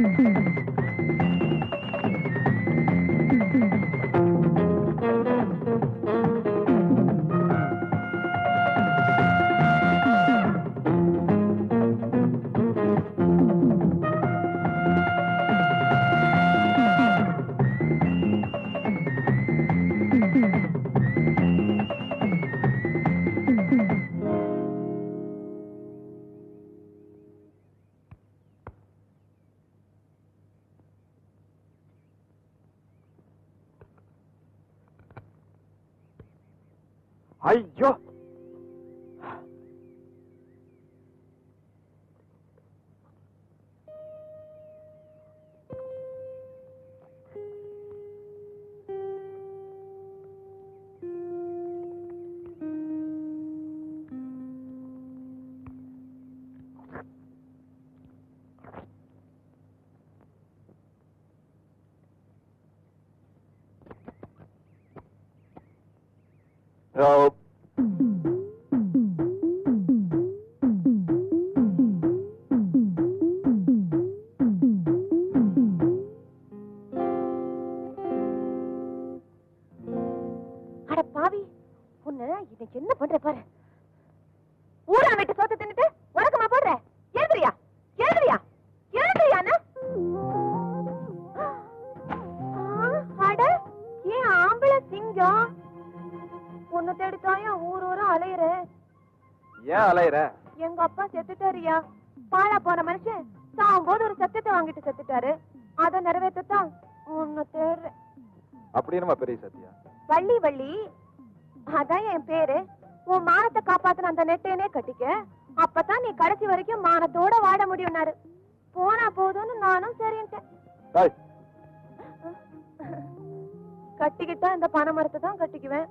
Mm-hmm. ஐயோ Oh. So ஏன் அலையிற? எங்க அப்பா செத்துட்டாருயா பாழா போன மனுஷன் சாகும்போது ஒரு சத்தியத்தை வாங்கிட்டு செத்துட்டாரு. அதை நிறைவேற்றத்தான் உன்னை தேடுறேன். அப்படி என்னமா பெரிய சத்தியா வள்ளி வள்ளி. அதான் என் பேரு. உன் மானத்தை காப்பாத்தின அந்த நெட்டையனே கட்டிக்க. அப்பதான் நீ கடைசி வரைக்கும் மானத்தோட வாட முடியும்னாரு. போனா போதும்னு நானும் சரின்ட்டேன். கட்டிக்கிட்டா இந்த பனை மரத்தை தான் கட்டிக்குவேன்.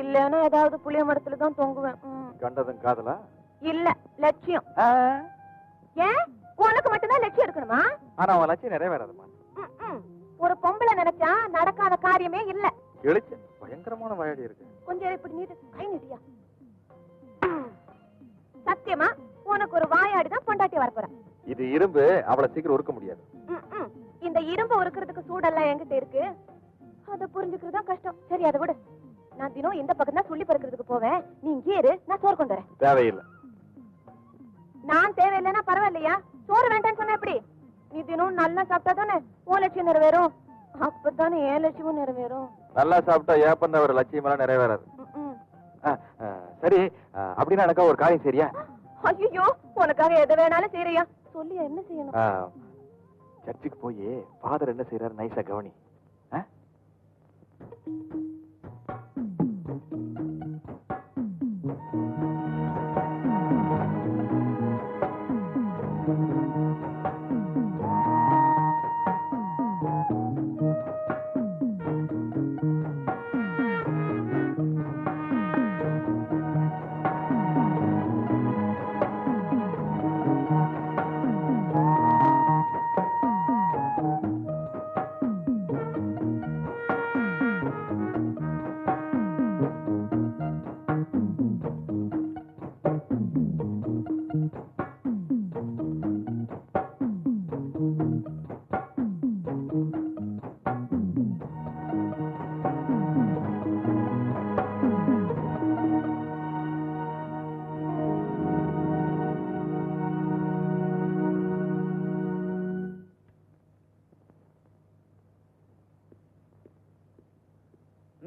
இல்லன்னா ஏதாவது புளிய மரத்துல தான் தொங்குவேன். கண்டதும் காதலா? இல்ல லட்சியம். ஏன்? உனக்கு மட்டும்தான் லட்சியம் இருக்கணுமா? ஆனா அவன் லட்சியம் நிறைவேறாதுமா ம், ம். ஒரு பொம்பளை நினைச்சா நடக்காத காரியமே இல்ல. பயங்கரமான வயடி இருக்கு. கொஞ்சம் இப்படி நீட்டு கை நீட்டியா சத்தியமா உனக்கு ஒரு வாயாடி தான் பொண்டாட்டி வரப்போறேன் இது இரும்பு அவளை சீக்கிரம் உருக்க முடியாது. இந்த இரும்பு உருக்குறதுக்கு சூடெல்லாம் என்கிட்ட இருக்கு. அத புரிஞ்சுக்கிறது தான் கஷ்டம். சரி அதை விடு. நான் தினம் இந்த பக்கம் தான் சொல்லி பறக்கிறதுக்கு போவேன். நீ இங்கே இரு நான் சோறு கொண்டு வரேன். தேவையில்லை. நான் தேவையில்லைன்னா பரவாயில்லையா? சோறு வேண்டாம்னு சொன்ன எப்படி? நீ தினம் நல்லா சாப்பிட்டா தானே உன் லட்சியம் நிறைவேறும்? அப்பதானே என் லட்சியமும் நிறைவேறும். நல்லா சாப்பிட்டா ஏப்பந்த ஒரு லட்சியம் எல்லாம் நிறைவேறாது? சரி அப்படின்னா எனக்கா ஒரு காரியம் சரியா ஐயோ உனக்காக எதை வேணாலும் செய்யறியா சொல்லி என்ன செய்யணும்? சர்ச்சுக்கு போய் ஃபாதர் என்ன செய்யறாரு நைஸா கவனி. ஆ?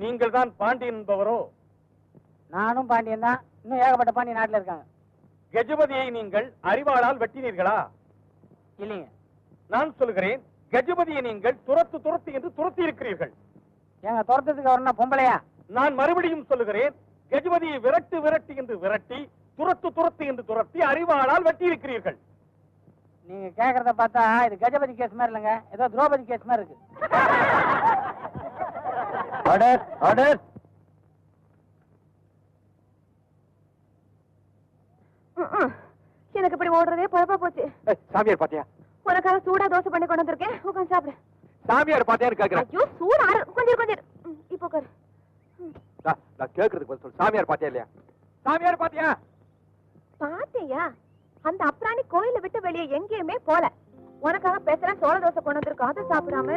நீங்கள் தான் பாண்டியன் என்பவரோ? நானும் பாண்டியன் தான். இன்னும் ஏகப்பட்ட பாண்டியன் நாட்டுல இருக்காங்க. கஜபதியை நீங்கள் அறிவாளால் வெட்டினீர்களா? இல்லைங்க. நான் சொல்கிறேன் கஜபதியை நீங்கள் துரத்து துரத்து என்று துரத்தி இருக்கிறீர்கள் ஏங்க துரத்துறதுக்கு வரணும் பொம்பளையா? நான் மறுபடியும் சொல்லுகிறேன் கஜபதியை விரட்டு விரட்டு என்று விரட்டி துரத்து துரத்து என்று துரத்தி அறிவாளால் வெட்டி இருக்கிறீர்கள் நீங்க கேக்குறத பார்த்தா இது கஜபதி கேஸ் மாதிரி இல்லைங்க. ஏதோ திரௌபதி கேஸ் மாதிரி இருக்கு. Order order. எனக்கு இப்படி ஓடுறதே பொழப்பா போச்சு. சாமியார் பாத்தியா? உனக்காக சூடா தோசை பண்ணி கொண்டு வந்திருக்கேன். உட்காந்து சாப்பிடு. சாமியார் பாத்தியான்னு கேக்குறேன். ஐயோ சூடு கொஞ்சம் கொஞ்சம் இப்போ உட்காரு. நான் கேக்குறதுக்கு பதில் சொல்லு. சாமியார் பாத்தியா இல்லையா? சாமியார் பாத்தியா? பாத்தியா? அந்த அப்ராணி கோயிலை விட்டு வெளியே எங்கேயுமே போல. உனக்காக பேசுறேன் சோள தோசை கொண்டு வந்திருக்கோம். அதை சாப்பிடாம.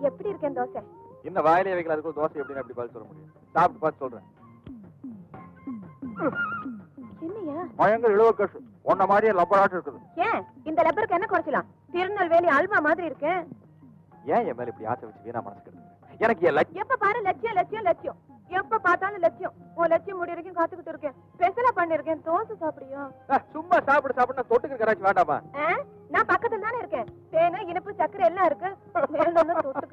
எப்படி இருக்கேன் தோசை? என்ன வாயிலே வைக்கல அதுக்கு தோசை எப்படின்னு அப்படி பதில் சொல்ல முடியும். சாப்பிட்டு பார்த்து சொல்றேன். என்னையா? பயங்கர இழுவக்கசு உன்ன மாதிரியே லப்பராட்டு இருக்குது. ஏன்? இந்த லெப்பருக்கு என்ன குறைச்சலாம்? திருநெல்வேலி அல்வா மாதிரி இருக்கேன் ஏன் என் மேல இப்படி ஆசை வச்சு வீணா மனசுக்கு எனக்கு என் லட்சியம் எப்ப பாரு லட்சியம் லட்சியம் லட்சியம். எப்ப பார்த்தாலும் லட்சியம். உன் லட்சியம் முடி வரைக்கும் காத்துக்கிட்டு இருக்கேன். ஸ்பெஷலா பண்ணிருக்கேன். தோசை சாப்பிடியா சும்மா சாப்பிடு சாப்பிடு தொட்டுக்கு கராச்சி வேண்டாமா? நான் பக்கத்துல தானே இருக்கேன். தேனு இனிப்பு சக்கரை எல்லாம் இருக்கு.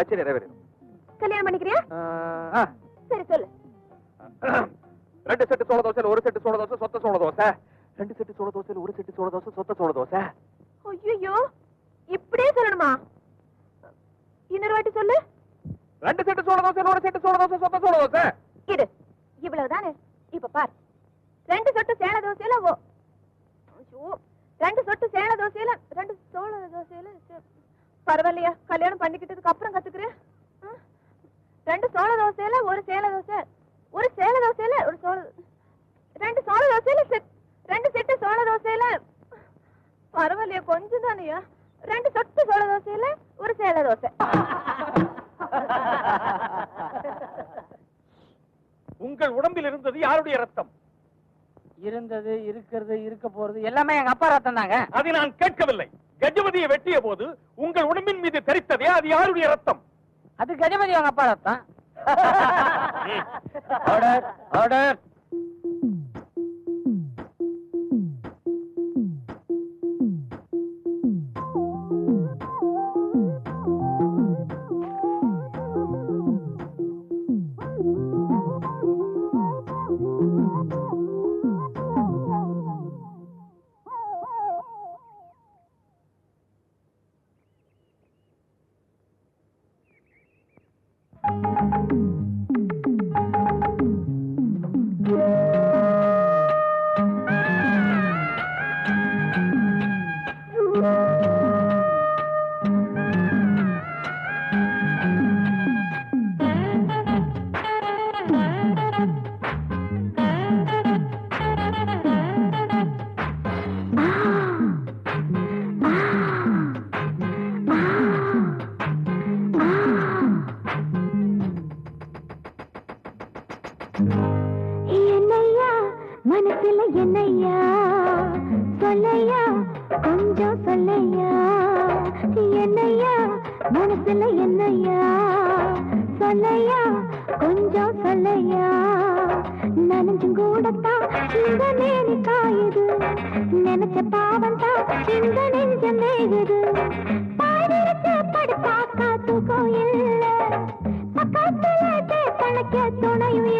லட்சியம் நிறைவேறும் கல்யாணம் பண்ணிக்கிறியா. சரி சொல்லு. ரெண்டு செட்டு சோள தோசையில ஒரு செட்டு சோள தோசை சொத்த சோள தோசை. ரெண்டு செட்டு சோள தோசையில ஒரு செட்டு சோள தோசை சொத்த சோள தோசை. ஐயோ இப்படியே சொல்லணுமா? இன்னொரு வாட்டி சொல்லு. ரெண்டு செட்டு சோள தோசையில ஒரு செட்டு சோள தோசை சொத்த சோள தோசை. இரு இவ்வளவுதானே? இப்ப பார். ரெண்டு சொட்டு சேல தோசையில ரெண்டு சொட்டு சேல தோசையில ரெண்டு சோள தோசையில பரவாயில்லையா? கல்யாணம் பண்ணிக்கிட்டதுக்கு அப்புறம் கத்துக்கிறேன்? ரெண்டு சோள தோசையில ஒரு சேல தோசை. ஒரு சேல தோசையில ஒரு சோள ரெண்டு சோள தோசையில செட் ரெண்டு செட்டு சோள தோசையில பரவாயில்லையா? கொஞ்சம் தானையா? ரெண்டு சொட்டு சோள தோசையில ஒரு சேல தோசை. உங்கள் உடம்பில் இருந்தது யாருடைய ரத்தம்? இருந்தது இருக்கிறது இருக்க போறது எல்லாமே எங்க அப்பா ரத்தம் தாங்க. அதை நான் கேட்கவில்லை. கஜபதியை வெட்டிய போது உங்கள் உடம்பின் மீது தெரித்ததே அது யாருடைய ரத்தம்? அது கஜபதி அவங்க அப்பா ரத்தம். Order order. சொல்லையா? கொஞ்சம் சொல்லையா? என்னையா? மனசுல என்னையா? சொல்லையா? கொஞ்சம் சொல்லையா? நனைஞ்சும் கூடத்தான் இந்த நேரி காயுது. நினைச்ச பாவம் தான் இந்த நெஞ்சம் மேகுது பாடிருச்சு படுத்தாக்கா தூக்கம் இல்லை பக்கத்துல கணக்க துணையும்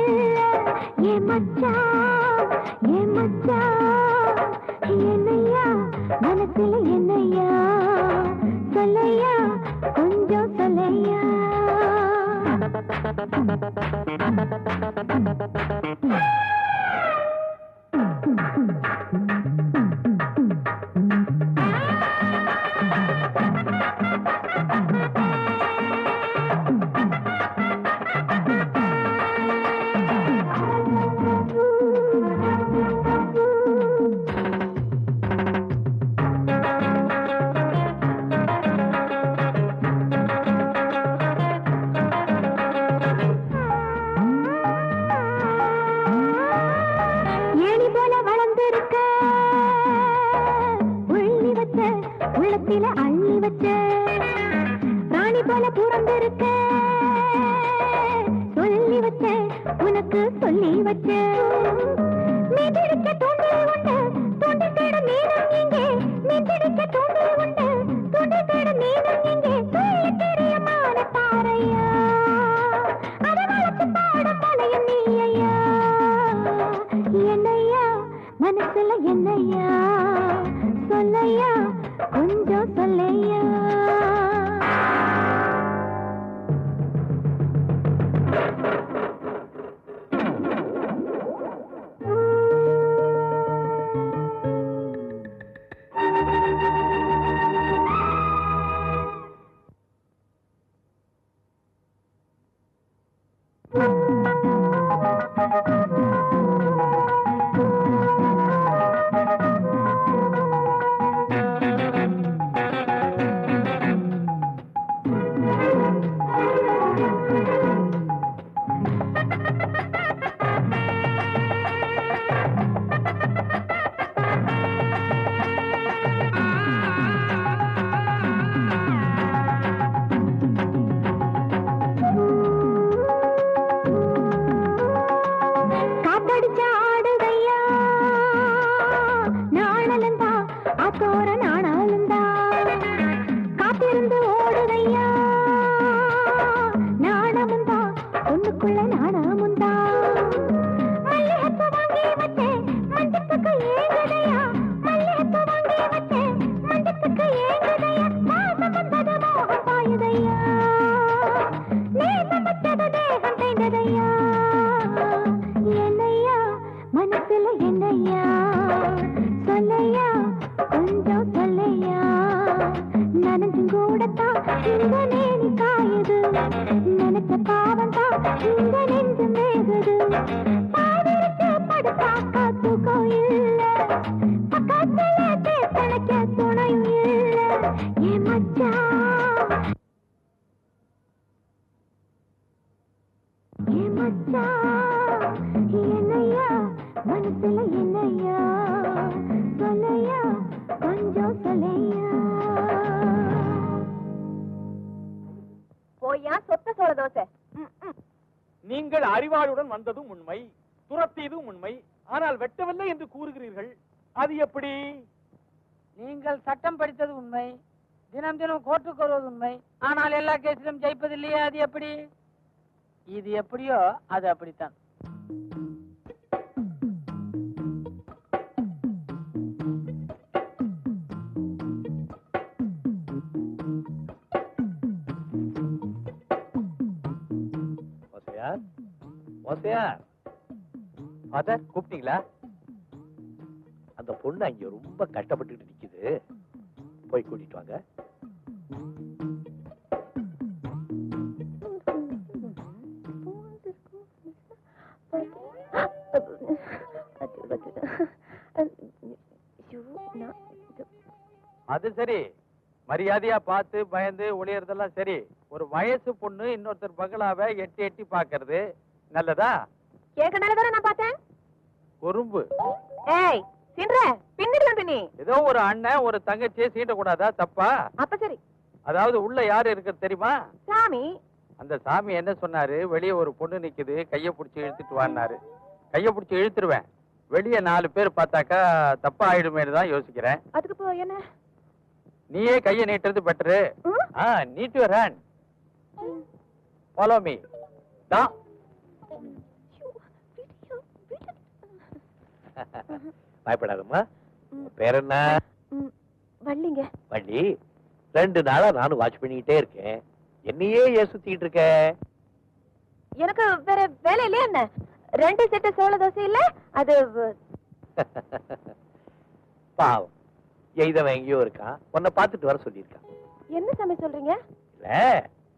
நீங்கள் அறிவாளுடன் வந்ததும் உண்மை துரத்தியதும் உண்மை. ஆனால் வெட்டவில்லை என்று கூறுகிறீர்கள் அது எப்படி? நீங்கள் சட்டம் படித்தது உண்மை தினம் தினம் கோர்ட்டுக்கு வருவது உண்மை. ஆனால் எல்லா கேஸிலும் ஜெயிப்பதில்லையே அது எப்படி? இது எப்படியோ அது அப்படித்தான். ஆசையா ஃபாதர் கூப்பிட்டீங்களா? அந்த பொண்ணு அங்க ரொம்ப கட்டப்பட்டு நிக்குது. போய் கூட்டிட்டு வாங்க. அது சரி. மரியாதையா பார்த்து பயந்து ஒளியறதெல்லாம் சரி. ஒரு வயசு பொண்ணு இன்னொருத்தர் பங்களாவை எட்டி எட்டி பாக்குறது நல்லதா? கேட்கனால தானே நான் பார்த்தேன். குறும்பு. ஏய் சின்ற பின்னிடுவேன் பின்னி. ஏதோ ஒரு அண்ணன் ஒரு தங்கச்சியை சீண்டக்கூடாதா தப்பா? அப்ப சரி. அதாவது உள்ள யாரு இருக்கிறது தெரியுமா? சாமி. அந்த சாமி என்ன சொன்னாரு? வெளியே ஒரு பொண்ணு நிக்குது கைய புடிச்சு இழுத்துட்டு வான்னாரு. கைய புடிச்சு இழுத்துருவேன். வெளியே நாலு பேர் பார்த்தாக்கா தப்பா ஆயிடுமேனு தான் யோசிக்கிறேன். அதுக்கு இப்போ என்ன? நீயே கைய நீட்டுறது better? Ah need your hand follow me தான் பயப்படாதம்மா. பேர் என்ன? வள்ளிங்க. வள்ளி ரெண்டு நாளா நானும் வாட்ச் பண்ணிக்கிட்டே இருக்கேன். என்னையே ஏன் சுத்திட்டு இருக்க? எனக்கு வேற வேலை இல்லையா என்ன? ரெண்டு செட்டு சோள தோசை இல்ல? அது பாவம். எய்தவன் எங்கேயோ இருக்கான். உன்னை பார்த்துட்டு வர சொல்லியிருக்கான். என்ன சாமி சொல்றீங்க? இல்ல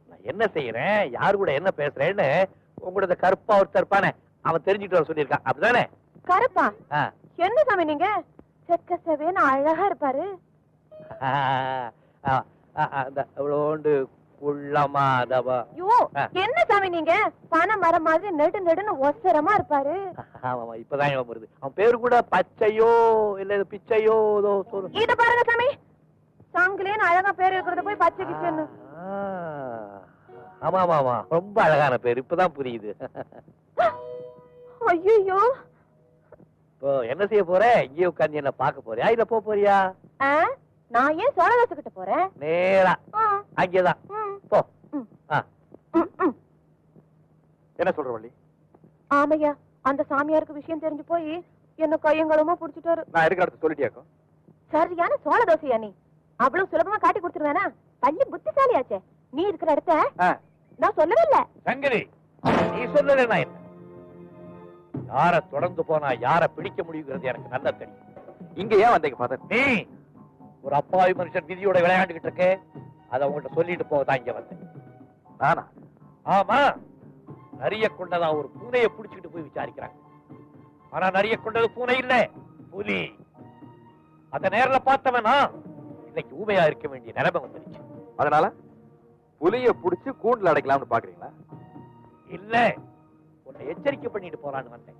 நான் என்ன செய்யறேன்? யார் கூட என்ன பேசுறேன்னு உங்களோட கருப்பா ஒருத்தர் இருப்பானே. அவன் தெரிஞ்சுட்டு வர சொல்லியிருக்கான். அப்படிதானே? கருப்பா. என்ன சாமி நீங்க? செக்க செவேன்னு அழகா இருப்பாரு. அவ்வளோண்டு குள்ளமா அதவா ஐயோ. என்ன சாமி நீங்க? பனை மரம் மாதிரி நெடு நெடுன்னு ஒசரமா இருப்பாரு. ஆமாமா இப்பதான் ஞாபகம் வருது. அவன் பேரு கூட பச்சையோ இல்ல பிச்சையோ ஏதோ சொல்லு இத பாருங்க சாமி. சாங்கிலேன்னு அழகா பேர் இருக்கிறத போய் பச்சை கிச்சன்னு ஆமா ஆமா ஆமா ரொம்ப அழகான பேர். இப்பதான் புரியுது. ஐயோ இப்போ என்ன செய்ய போற? இங்கே உட்கார்ந்து என்ன பார்க்க போறியா? இல்ல போக போறியா? நான் ஏன் சோழ தோசை கிட்ட போறேன்? நேரா. அங்கேதான். போ. என்ன சொல்ற வள்ளி? ஆமையா அந்த சாமியாருக்கு விஷயம் தெரிஞ்சு போய் என்ன கையங்களுமா புடிச்சிட்டாரு. நான் இருக்கிற இடத்த சொல்லிட்டியாக்கும் சரியான சோழ தோசையா நீ. அவ்வளவு சுலபமா காட்டி கொடுத்துருவேனா? பள்ளி புத்திசாலியாச்சே. நீ இருக்கிற இடத்த நான் சொல்லவே இல்ல. சங்கரி நீ நான் என்ன? யார தொடர்ந்து போனா யார பிடிக்க முடியுங்கிறது எனக்கு நல்லா தெரியும். இங்க ஏன் வந்தீங்க ஃபாதர் நீ ஒரு அப்பாவி மனுஷன் விதியோட விளையாண்டுகிட்டு இருக்க. அதை உங்கள்கிட்ட சொல்லிட்டு போக தான் இங்க வந்தேன். நானா? ஆமா. நரிய கொண்டதா ஒரு பூனையை புடிச்சுக்கிட்டு போய் விசாரிக்கிறாங்க. ஆனா நரிய கொண்டது பூனை இல்ல புலி. அத நேர்ல பார்த்தவனா இன்னைக்கு ஊமையா இருக்க வேண்டிய நிலைமை வந்துருச்சு. அதனால புலிய புடிச்சு கூண்டுல அடைக்கலாம்னு பாக்குறீங்களா இல்ல. உன்னை எச்சரிக்கை பண்ணிட்டு போறான்னு வந்தேன்.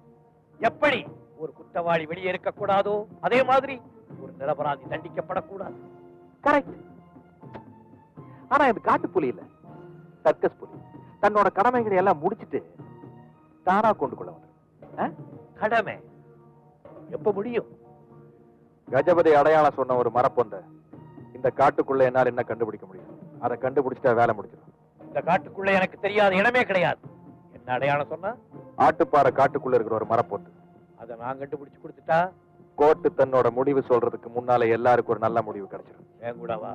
எப்படி? ஒரு குற்றவாளி வெளியே இருக்க கூடாதோ அதே மாதிரி ஒரு நிரபராதி தண்டிக்கப்படக்கூடாது. கரெக்ட் ஆனா இது காட்டு புலி இல்ல. சர்க்கஸ் புலி. தன்னோட கடமைகளை எல்லாம் முடிச்சிட்டு தானா கொண்டு கொள்ள? கடமை. எப்ப முடியும்? கஜபதி அடையாளம் சொன்ன ஒரு மரப்பொந்த. இந்த காட்டுக்குள்ள என்னால என்ன கண்டுபிடிக்க முடியும்? அதை கண்டுபிடிச்சிட்டா வேலை முடிஞ்சிடும். இந்த காட்டுக்குள்ள எனக்கு தெரியாத இடமே கிடையாது. என்ன அடையாளம் சொன்னா? ஆட்டுப்பாறை காட்டுக்குள்ள இருக்கிற ஒரு மரப்பொந்து அதை நான் கண்டுபிடிச்சு கொடுத்துட்டா? கோர்ட்டு தன்னோட முடிவு சொல்றதுக்கு முன்னால எல்லாருக்கும் ஒரு நல்ல முடிவு கிடைச்சிடும் என் கூட வா